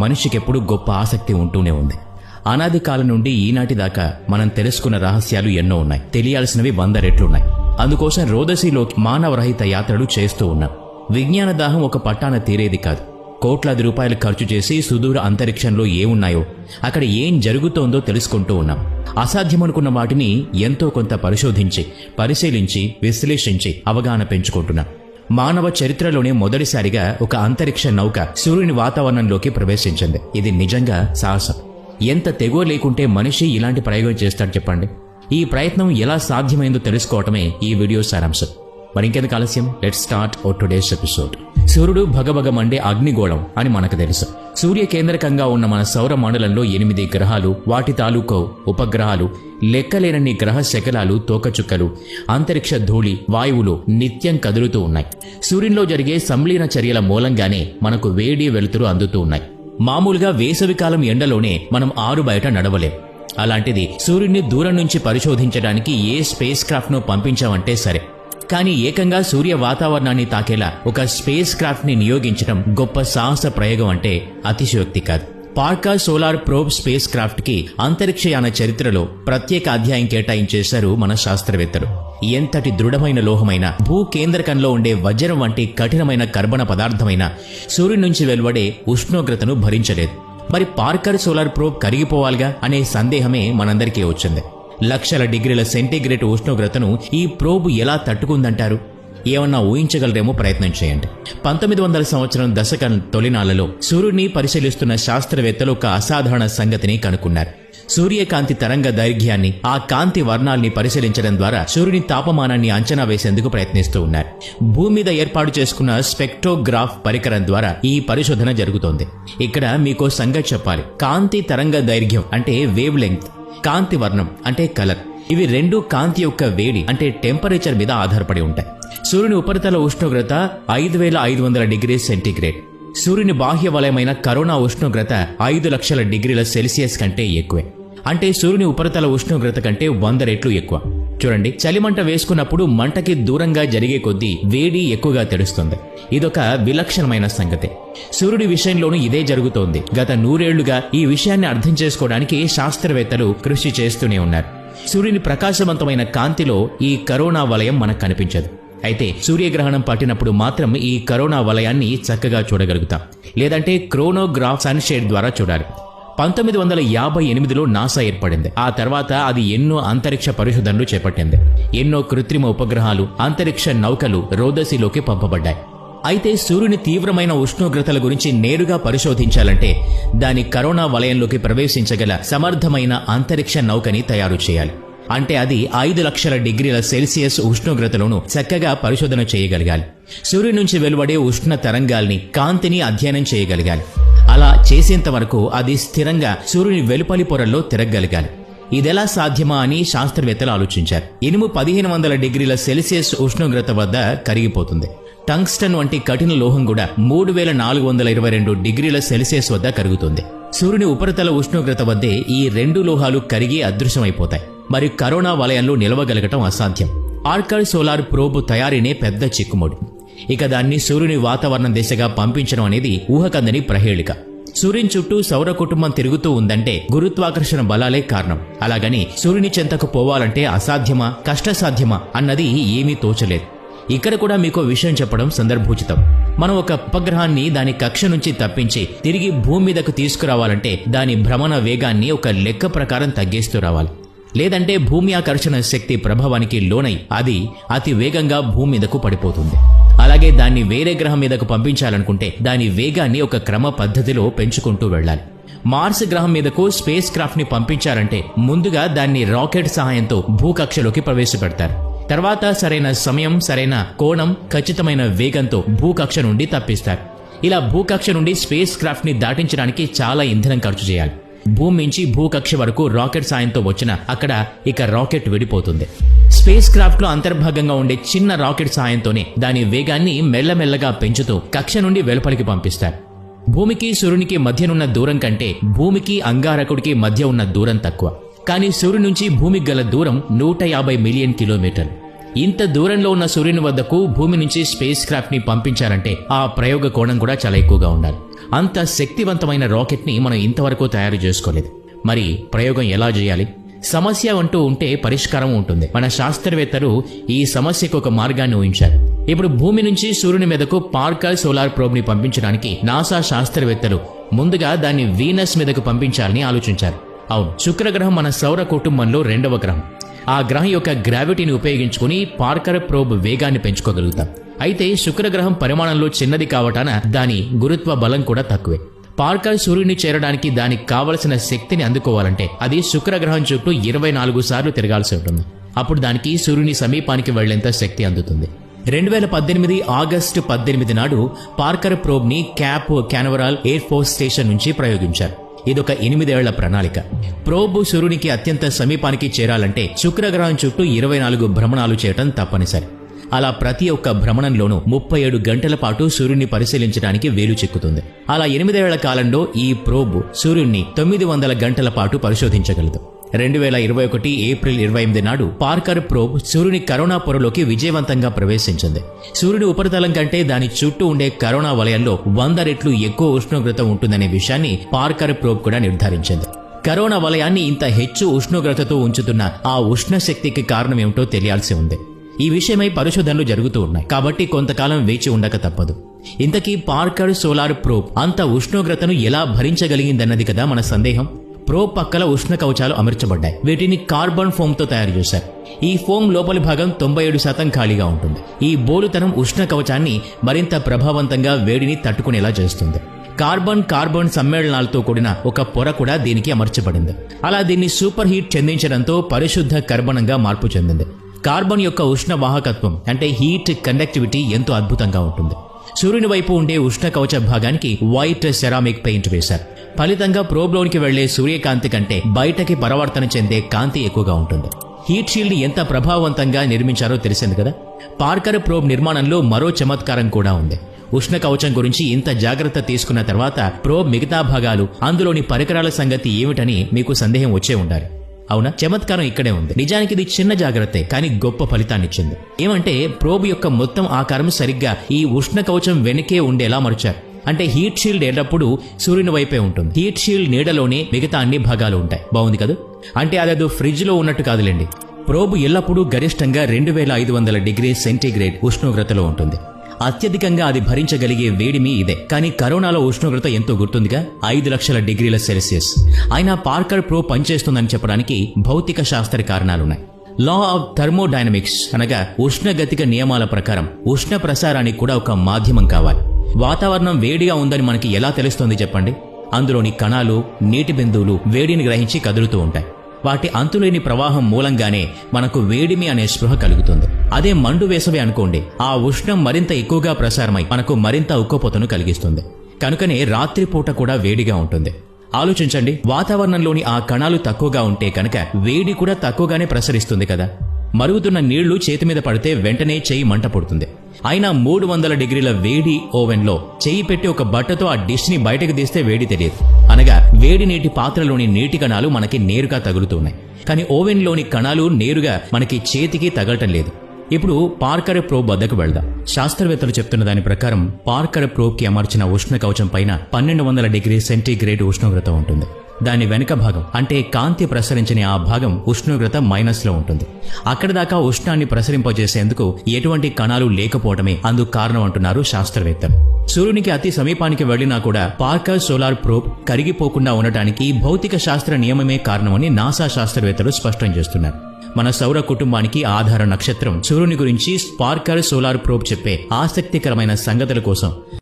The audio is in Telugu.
మనిషికెప్పుడు గొప్ప ఆసక్తి ఉంటూనే ఉంది. అనాది కాలం నుండి ఈనాటి దాకా మనం తెలుసుకున్న రహస్యాలు ఎన్నో ఉన్నాయి. తెలియాల్సినవి వంద రెట్లున్నాయి. అందుకోసం రోదసిలోకి మానవరహిత యాత్రలు చేస్తూ ఉన్నాం. విజ్ఞాన దాహం ఒక పట్టాన తీరేది కాదు. కోట్లాది రూపాయలు ఖర్చు చేసి సుదూర అంతరిక్షంలో ఏమున్నాయో అక్కడ ఏం జరుగుతోందో తెలుసుకుంటూ ఉన్నాం. అసాధ్యమనుకున్న వాటిని ఎంతో కొంత పరిశోధించి పరిశీలించి విశ్లేషించి అవగాహన పెంచుకుంటున్నాం. మానవ చరిత్రలోనే మొదటిసారిగా ఒక అంతరిక్ష నౌక సూర్యుని వాతావరణంలోకి ప్రవేశించింది. ఇది నిజంగా సాహసం. ఎంత తెగువ లేకుంటే మనిషి ఇలాంటి ప్రయోగం చేస్తాడు చెప్పండి. ఈ ప్రయత్నం ఎలా సాధ్యమైందో తెలుసుకోవటమే ఈ వీడియో సారాంశం. మరి ఇంకెందుకు ఆలస్యం? లెట్ స్టార్ట్ ఓ టుడేస్ ఎపిసోడ్ సూర్యుడు భగభగమండే అగ్నిగోళం అని మనకు తెలుసు. సూర్య కేంద్రకంగా ఉన్న మన సౌర మండలంలో ఎనిమిది గ్రహాలు వాటి తాలూకు ఉపగ్రహాలు లెక్కలేనన్ని గ్రహ శకలాలు తోకచుక్కలు అంతరిక్ష ధూళి వాయువులు నిత్యం కదులుతూ ఉన్నాయి. సూర్యునిలో జరిగే సంలీన చర్యల మూలంగానే మనకు వేడి వెలుతురు అందుతూ ఉన్నాయి. మామూలుగా వేసవికాలం ఎండలోనే మనం ఆరు బయట నడవలేం. అలాంటిది సూర్యుడిని దూరం నుంచి పరిశోధించడానికి ఏ స్పేస్ క్రాఫ్ట్ను పంపించామంటే సరే. కానీ ఏకంగా సూర్య వాతావరణాన్ని తాకేలా ఒక స్పేస్ క్రాఫ్ట్ని నియోగించడం గొప్ప సాహస ప్రయోగం అంటే అతిశయోక్తి కాదు. పార్కా సోలార్ ప్రోబ్ స్పేస్ క్రాఫ్ట్కి అంతరిక్షయాన చరిత్రలో ప్రత్యేక అధ్యాయం కేటాయించేశారు మన శాస్త్రవేత్తలు. ఎంతటి దృఢమైన లోహమైన భూ కేంద్రకంలో ఉండే వజ్రం వంటి కఠినమైన కర్బన పదార్థమైన సూర్యుడి నుంచి వెలువడే ఉష్ణోగ్రతను భరించలేదు. మరి పార్కర్ సోలార్ ప్రోబ్ కరిగిపోవాలిగా అనే సందేహమే మనందరికీ వచ్చింది. లక్షల డిగ్రీల సెంటీగ్రేడ్ ఉష్ణోగ్రతను ఈ ప్రోబ్ ఎలా తట్టుకుందంటారు? ఏమన్నా ఊహించగలరేమో ప్రయత్నం చేయండి. పంతొమ్మిది వందల సంవత్సరం దశకం తొలినాళ్ళలో సూర్యుని పరిశీలిస్తున్న శాస్త్రవేత్తలు ఒక అసాధారణ సంగతిని కనుక్కున్నారు. సూర్యకాంతి తరంగ దైర్ఘ్యాన్ని ఆ కాంతి వర్ణాల్ని పరిశీలించడం ద్వారా సూర్యుని తాపమానాన్ని అంచనా వేసేందుకు ప్రయత్నిస్తూ ఉన్నారు. భూమి మీద ఏర్పాటు చేసుకున్న స్పెక్ట్రోగ్రాఫ్ పరికరం ద్వారా ఈ పరిశోధన జరుగుతోంది. ఇక్కడ మీకో సంగతి చెప్పాలి. కాంతి తరంగ దైర్ఘ్యం అంటే వేవ్ లెంగ్త్. కాంతి వర్ణం అంటే కలర్. ఇవి రెండు కాంతి యొక్క వేడి అంటే టెంపరేచర్ మీద ఆధారపడి ఉంటాయి. సూర్యుని ఉపరితల ఉష్ణోగ్రత ఐదు వేల ఐదు వందల డిగ్రీ సెంటీగ్రేడ్. సూర్యుని బాహ్య వలయమైన కరోనా ఉష్ణోగ్రత ఐదు లక్షల డిగ్రీల సెల్సియస్ కంటే ఎక్కువే. అంటే సూర్యుని ఉపరితల ఉష్ణోగ్రత కంటే వంద రెట్లు ఎక్కువ. చూడండి చలిమంట వేసుకున్నప్పుడు మంటకి దూరంగా జరిగే కొద్దీ వేడి ఎక్కువగా తెలుస్తుంది. ఇదొక విలక్షణమైన సంగతి. సూర్యుడి విషయంలోనూ ఇదే జరుగుతోంది. గత నూరేళ్ళుగా ఈ విషయాన్ని అర్థం చేసుకోవడానికి శాస్త్రవేత్తలు కృషి చేస్తూనే ఉన్నారు. సూర్యుని ప్రకాశవంతమైన కాంతిలో ఈ కరోనా వలయం మనకు కనిపించదు. అయితే సూర్యగ్రహణం పట్టినప్పుడు మాత్రం ఈ కరోనా వలయాన్ని చక్కగా చూడగలుగుతాం. లేదంటే క్రోనోగ్రాఫ్ సన్షేడ్ ద్వారా చూడాలి. పంతొమ్మిది వందల యాభై ఎనిమిదిలో నాసా ఏర్పడింది. ఆ తర్వాత అది ఎన్నో అంతరిక్ష పరిశోధనలు చేపట్టింది. ఎన్నో కృత్రిమ ఉపగ్రహాలు అంతరిక్ష నౌకలు రోదసిలోకి పంపబడ్డాయి. అయితే సూర్యుని తీవ్రమైన ఉష్ణోగ్రతల గురించి నేరుగా పరిశోధించాలంటే దాని కరోనా వలయంలోకి ప్రవేశించగల సమర్థమైన అంతరిక్ష నౌకని తయారు చేయాలి. అంటే అది ఐదు లక్షల డిగ్రీల సెల్సియస్ ఉష్ణోగ్రతలను చక్కగా పరిశోధన చేయగలగాలి. సూర్యుడి నుంచి వెలువడే ఉష్ణ తరంగాల్ని కాంతిని అధ్యయనం చేయగలగాలి. అలా చేసేంత వరకు అది స్థిరంగా సూర్యుని వెలుపలి పొరల్లో తిరగగలగాలి. ఇదెలా సాధ్యమా అని శాస్త్రవేత్తలు ఆలోచించారు. ఇనుము పదిహేను వందల డిగ్రీల సెల్సియస్ ఉష్ణోగ్రత వద్ద కరిగిపోతుంది. టంగ్స్టన్ వంటి కఠిన లోహం కూడా మూడు వేల నాలుగు వందల ఇరవై రెండు డిగ్రీల సెల్సియస్ వద్ద కరుగుతుంది. సూర్యుని ఉపరితల ఉష్ణోగ్రత వద్దే ఈ రెండు లోహాలు కరిగి అదృశ్యమైపోతాయి. మరి కరోనా వలయంలో నిలవగలగటం అసాధ్యం. ఆర్కర్ సోలార్ ప్రోబ్ తయారీనే పెద్ద చిక్కుముడి. ఇక దాన్ని సూర్యుని వాతావరణం దిశగా పంపించడం అనేది ఊహకందని ప్రహేళిక. సూర్యుని చుట్టూ సౌర కుటుంబం తిరుగుతూ ఉందంటే గురుత్వాకర్షణ బలాలే కారణం. అలాగని సూర్యుని చెంతకు పోవాలంటే అసాధ్యమా కష్టసాధ్యమా అన్నది ఏమీ తోచలేదు. ఇక్కడ కూడా మీకు విషయం చెప్పడం సందర్భోచితం. మనం ఒక ఉపగ్రహాన్ని దాని కక్ష నుంచి తప్పించి తిరిగి భూమి మీదకు తీసుకురావాలంటే దాని భ్రమణ వేగాన్ని ఒక లెక్క ప్రకారం తగ్గిస్తూ రావాలి. లేదంటే భూమి ఆకర్షణ శక్తి ప్రభావానికి లోనై అది అతి వేగంగా భూమి మీదకు పడిపోతుంది. అలాగే దాన్ని వేరే గ్రహం మీదకు పంపించాలనుకుంటే దాని వేగాన్ని ఒక క్రమ పద్ధతిలో పెంచుకుంటూ వెళ్ళాలి. మార్స్ గ్రహం మీదకు స్పేస్ క్రాఫ్ట్ని పంపించాలంటే ముందుగా దాన్ని రాకెట్ సహాయంతో భూకక్షలోకి ప్రవేశపెడతారు. తర్వాత సరైన సమయం సరైన కోణం ఖచ్చితమైన వేగంతో భూకక్ష నుండి తప్పిస్తారు. ఇలా భూకక్ష నుండి స్పేస్ క్రాఫ్ట్ని దాటించడానికి చాలా ఇంధనం ఖర్చు చేయాలి. భూమి నుంచి భూకక్ష వరకు రాకెట్ సాయంతో వచ్చిన అక్కడ ఇక రాకెట్ విడిపోతుంది. స్పేస్ క్రాఫ్ట్లో అంతర్భాగంగా ఉండే చిన్న రాకెట్ సాయంతోనే దాని వేగాన్ని మెల్లమెల్లగా పెంచుతూ కక్ష నుండి వెలుపలికి పంపిస్తారు. భూమికి సూర్యునికి మధ్యనున్న దూరం కంటే భూమికి అంగారకుడికి మధ్య ఉన్న దూరం తక్కువ. కానీ సూర్యుని నుంచి భూమికి గల దూరం నూట యాభై మిలియన్ కిలోమీటర్లు. ఇంత దూరంలో ఉన్న సూర్యుని వద్దకు భూమి నుంచి స్పేస్ క్రాఫ్ట్ని పంపించాలంటే ఆ ప్రయోగ కోణం కూడా చాలా ఎక్కువగా ఉండాలి. అంత శక్తివంతమైన రాకెట్ని మనం ఇంతవరకు తయారు చేసుకోలేదు. మరి ప్రయోగం ఎలా చేయాలి? సమస్య అంటూ ఉంటే పరిష్కారం ఉంటుంది. మన శాస్త్రవేత్తలు ఈ సమస్యకు ఒక మార్గాన్ని ఊహించారు. ఇప్పుడు భూమి నుంచి సూర్యుని మీదకు పార్కర్ సోలార్ ప్రోబ్ని పంపించడానికి నాసా శాస్త్రవేత్తలు ముందుగా దాన్ని వీనస్ మీదకు పంపించాలని ఆలోచించారు. అవును శుక్రగ్రహం మన సౌర కుటుంబంలో రెండవ గ్రహం. ఆ గ్రహం యొక్క గ్రావిటీని ఉపయోగించుకుని పార్కర్ ప్రోబ్ వేగాన్ని పెంచుకోగలుగుతాం. అయితే శుక్రగ్రహం పరిమాణంలో చిన్నది కావటాన దాని గురుత్వ బలం కూడా తక్కువే. పార్కర్ సూర్యుని చేరడానికి దానికి కావలసిన శక్తిని అందుకోవాలంటే అది శుక్రగ్రహం చుట్టూ ఇరవై నాలుగు సార్లు తిరగాల్సి ఉంటుంది. అప్పుడు దానికి సూర్యుని సమీపానికి వెళ్ళేంత శక్తి అందుతుంది. రెండు వేల పద్దెనిమిది ఆగస్టు పద్దెనిమిది నాడు Parker ప్రోబ్ని Cape Canaveral air force station నుంచి ప్రయోగించారు. ఇదొక ఎనిమిదేళ్ళ ప్రణాళిక. ప్రోబ్ సూర్యునికి అత్యంత సమీపానికి చేరాలంటే శుక్రగ్రహం చుట్టూ ఇరవై నాలుగు భ్రమణాలు చేయటం తప్పనిసరి. అలా ప్రతి ఒక్క భ్రమణంలోనూ ముప్పై ఏడు గంటల పాటు సూర్యుని పరిశీలించడానికి వేలు చిక్కుతుంది. అలా ఎనిమిదేళ్ళ కాలంలో ఈ ప్రోబ్ సూర్యుణ్ణి తొమ్మిది వందల గంటల పాటు పరిశోధించగలదు. రెండు వేల ఇరవై ఒకటి ఏప్రిల్ ఇరవై ఎనిమిది నాడు పార్కర్ ప్రోబ్ సూర్యుని కరోనా పొరలోకి విజయవంతంగా ప్రవేశించింది. సూర్యుడి ఉపరితలం కంటే దాని చుట్టూ ఉండే కరోనా వలయంలో వంద రెట్లు ఎక్కువ ఉష్ణోగ్రత ఉంటుందనే విషయాన్ని పార్కర్ ప్రోబ్ కూడా నిర్ధారించింది. కరోనా వలయాన్ని ఇంత హెచ్చు ఉష్ణోగ్రతతో ఉంచుతున్న ఆ ఉష్ణ శక్తికి కారణం ఏమిటో తెలియాల్సి ఉంది. ఈ విషయమై పరిశోధనలు జరుగుతూ ఉన్నాయి. కాబట్టి కొంతకాలం వేచి ఉండక తప్పదు. ఇంతకీ పార్కర్ సోలార్ ప్రోబ్ అంత ఉష్ణోగ్రతను ఎలా భరించగలిగిందన్నది కదా మన సందేహం. ప్రోబ్ పక్కల ఉష్ణ కవచాలు అమర్చబడ్డాయి. వీటిని కార్బన్ ఫోమ్తో తయారు చేశారు. ఈ ఫోమ్ లోపలి భాగం తొంభై ఏడు శాతం ఖాళీగా ఉంటుంది. ఈ బోలుతనం ఉష్ణ కవచాన్ని మరింత ప్రభావవంతంగా వేడిని తట్టుకునేలా చేస్తుంది. కార్బన్ కార్బన్ సమ్మేళనాలతో కూడిన ఒక పొర కూడా దీనికి అమర్చబడింది. అలా దీన్ని సూపర్ హీట్ చెందించడంతో పరిశుద్ధ కర్బనంగా మార్పు చెందింది. కార్బన్ యొక్క ఉష్ణ వాహకత్వం అంటే హీట్ కండక్టివిటీ ఎంతో అద్భుతంగా ఉంటుంది. సూర్యుని వైపు ఉండే ఉష్ణ కవచ భాగానికి వైట్ సెరామిక్ పెయింట్ వేశారు. ఫలితంగా ప్రోబ్లోనికి వెళ్ళే సూర్యకాంతి కంటే బయటకి పరవర్తన చెందే కాంతి ఎక్కువగా ఉంటుంది. హీట్ షీల్డ్ ఎంత ప్రభావవంతంగా నిర్మించారో తెలిసింది కదా? పార్కర్ ప్రోబ్ నిర్మాణంలో మరో చమత్కారం కూడా ఉంది. ఉష్ణ కవచం గురించి ఇంత జాగ్రత్త తీసుకున్న తర్వాత ప్రోబ్ మిగతా భాగాలు అందులోని పరికరాల సంగతి ఏమిటని మీకు సందేహం వచ్చే ఉండాలి. అవునా? చమత్కారం ఇక్కడే ఉంది. నిజానికి ఇది చిన్న జాగ్రత్తే కానీ గొప్ప ఫలితాన్ని ఇచ్చింది. ఏమంటే ప్రోబ్ యొక్క మొత్తం ఆకారం సరిగ్గా ఈ ఉష్ణ కవచం వెనకే ఉండేలా మర్చారు. అంటే హీట్ షీల్డ్ ఎల్లప్పుడూ సూర్యుని వైపే ఉంటుంది. హీట్ షీల్డ్ నీడలోనే మిగతా అన్ని భాగాలు ఉంటాయి. బాగుంది కదా? అంటే అదేదో ఫ్రిడ్జ్లో ఉన్నట్టు కాదులేండి. ప్రోబ్ ఎల్లప్పుడూ గరిష్టంగా రెండు వేల ఐదు వందల డిగ్రీ సెంటీగ్రేడ్ ఉష్ణోగ్రతలో ఉంటుంది. అత్యధికంగా అది భరించగలిగే వేడిమి ఇదే. కానీ కరోనాలో ఉష్ణోగ్రత ఎంతో గుర్తుందిగా? ఐదు లక్షల డిగ్రీల సెల్సియస్. అయినా పార్కర్ ప్రో పనిచేస్తుందని చెప్పడానికి భౌతిక శాస్త్ర కారణాలున్నాయి. లా ఆఫ్ థర్మోడైనమిక్స్ అనగా ఉష్ణగతిక నియమాల ప్రకారం ఉష్ణ ప్రసారానికి కూడా ఒక మాధ్యమం కావాలి. వాతావరణం వేడిగా ఉందని మనకి ఎలా తెలుస్తుంది చెప్పండి? అందులోని కణాలు నీటి బిందువులు వేడిని గ్రహించి కదులుతూ ఉంటాయి. వాటి అంతులేని ప్రవాహం మూలంగానే మనకు వేడిమి అనే స్పృహ కలుగుతుంది. అదే మండు వేసవి అనుకోండి. ఆ ఉష్ణం మరింత ఎక్కువగా ప్రసారమై మనకు మరింత ఉక్కపోతను కలిగిస్తుంది. కనుకనే రాత్రిపూట కూడా వేడిగా ఉంటుంది. ఆలోచించండి వాతావరణంలోని ఆ కణాలు తక్కువగా ఉంటే కనుక వేడి కూడా తక్కువగానే ప్రసరిస్తుంది కదా. మరుగుతున్న నీళ్ళు చేతి మీద పడితే వెంటనే చెయ్యి మంట పుడుతుంది. అయినా మూడు వందల డిగ్రీల వేడి ఓవెన్లో చెయ్యి పెట్టి ఒక బట్టతో ఆ డిష్ని బయటకు తీస్తే వేడి తెలియదు. అనగా వేడి నీటి పాత్రలోని నీటి కణాలు మనకి నేరుగా తగులుతున్నాయి కానీ ఓవెన్లోని కణాలు నేరుగా మనకి చేతికి తగలటం లేదు. ఇప్పుడు పార్కర్ ప్రోబ్ వద్దకు వెళ్దాం. శాస్త్రవేత్తలు చెప్తున్న దాని ప్రకారం పార్కర్ ప్రోబ్కి అమర్చిన ఉష్ణ కవచం పైన పన్నెండు వందల డిగ్రీ సెంటీగ్రేడ్ ఉష్ణోగ్రత ఉంటుంది. దాని వెనుక భాగం అంటే కాంతి ప్రసరించని ఆ భాగం ఉష్ణోగ్రత మైనస్లో ఉంటుంది. అక్కడి దాకా ఉష్ణాన్ని ప్రసరింపజేసేందుకు ఎటువంటి కణాలు లేకపోవడమే అందుకు కారణం అంటున్నారు శాస్త్రవేత్తలు. సూర్యునికి అతి సమీపానికి వెళ్ళినా కూడా పార్కర్ సోలార్ ప్రోబ్ కరిగిపోకుండా ఉండటానికి భౌతిక శాస్త్ర నియమమే కారణమని నాసా శాస్త్రవేత్తలు స్పష్టం చేస్తున్నారు. మన సౌర కుటుంబానికి ఆధార నక్షత్రం. సూర్యుని గురించి స్పార్కర్ సోలార్ ప్రోబ్ చెప్పే ఆసక్తికరమైన సంగతుల కోసం.